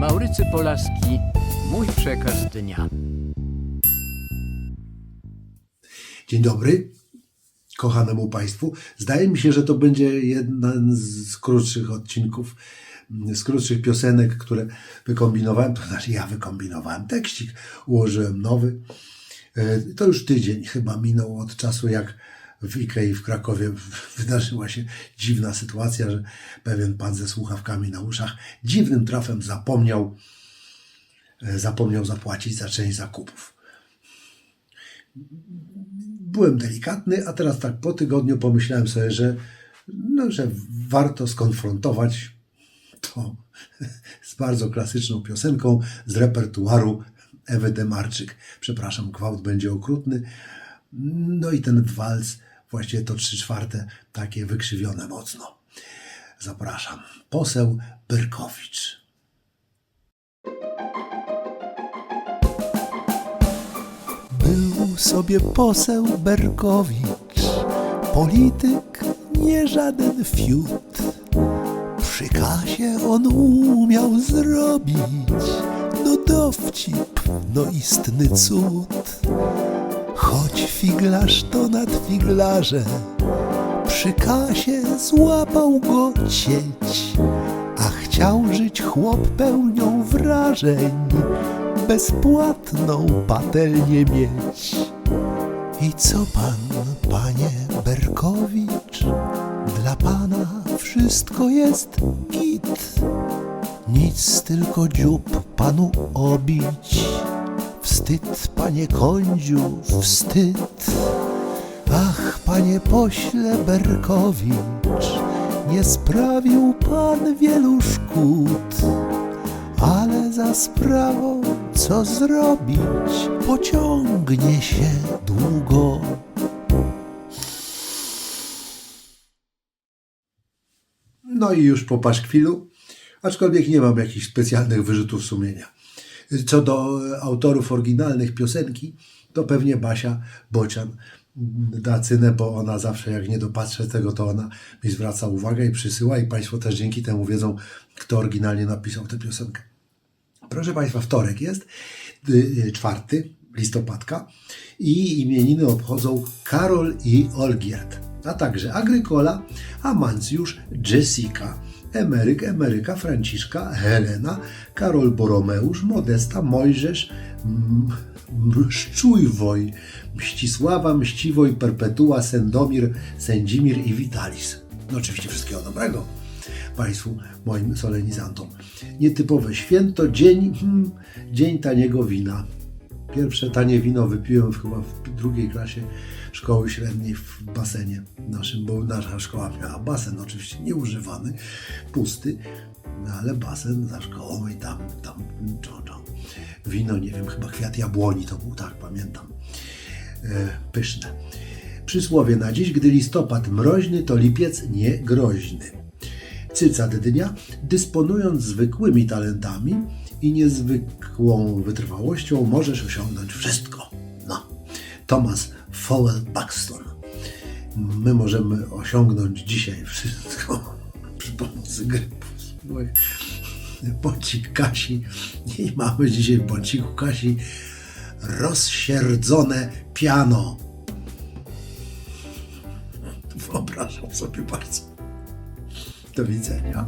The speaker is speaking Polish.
Maurycy Polaski, mój przekaz dnia. Dzień dobry kochanemu Państwu. Zdaje mi się, że to będzie jeden z krótszych odcinków, z krótszych piosenek, które wykombinowałem. To znaczy, ja wykombinowałem tekścik, ułożyłem nowy. E, To już tydzień chyba minął od czasu, jak w Ikei w Krakowie wydarzyła się dziwna sytuacja, że pewien pan ze słuchawkami na uszach dziwnym trafem zapomniał, e, zapomniał zapłacić za część zakupów byłem delikatny, a teraz tak po tygodniu pomyślałem sobie, że, no, że warto skonfrontować to z bardzo klasyczną piosenką z repertuaru Ewy Demarczyk. Przepraszam, gwałt będzie okrutny. No i ten walc, właściwie to trzy czwarte, takie wykrzywione mocno. Zapraszam. Poseł Berkowicz. Był sobie poseł Berkowicz, polityk, nie żaden fiut. Przy kasie on umiał zrobić, no dowcip, no istny cud. Choć figlarz to nad figlarze, przy kasie złapał go cieć, a chciał żyć chłop pełnią wrażeń, bezpłatną patelnię mieć. I co pan, panie Berkowicz, dla pana wszystko jest git. Nic tylko dziób panu obić. Wstyd, panie kądziu, wstyd. Ach, panie pośle Berkowicz, nie sprawił pan wielu szkód, ale za sprawą co zrobić, pociągnie się długo. No i już po paszkwilu, aczkolwiek nie mam jakichś specjalnych wyrzutów sumienia. Co do autorów oryginalnych piosenki, to pewnie Basia Bocian da cynę, bo ona zawsze jak nie dopatrzę tego, to ona mi zwraca uwagę i przysyła i Państwo też dzięki temu wiedzą, kto oryginalnie napisał tę piosenkę. Proszę Państwa, wtorek jest, y, y, czwarty listopadka i imieniny obchodzą Karol i Olgierd, a także Agrykola, Amancjusz, Jessica, Emeryk, Emeryka, Franciszka, Helena, Karol Boromeusz, Modesta, Mojżesz, Mszczujwoj, Mścisława, Mściwoj, Perpetua, Sendomir, Sędzimir i Witalis. No oczywiście wszystkiego dobrego. Państwu, moim solenizantom. Nietypowe święto, dzień, hmm, dzień taniego wina. Pierwsze tanie wino wypiłem chyba w drugiej klasie szkoły średniej w basenie naszym, bo nasza szkoła miała basen, oczywiście nieużywany, pusty, no ale basen za szkołą i tam, tam, czo. Wino, nie wiem, chyba kwiat jabłoni to był, tak, pamiętam. E, pyszne. Przysłowie na dziś, gdy listopad mroźny, to lipiec nie groźny. Cycat dnia, dysponując zwykłymi talentami i niezwykłą wytrwałością, możesz osiągnąć wszystko. No, Thomas Fowell Buxton. My możemy osiągnąć dzisiaj wszystko przy pomocy gry. Bącik Kasi. I mamy dzisiaj w bąciku Kasi rozsierdzone piano. Wyobrażam sobie bardzo. Do widzenia.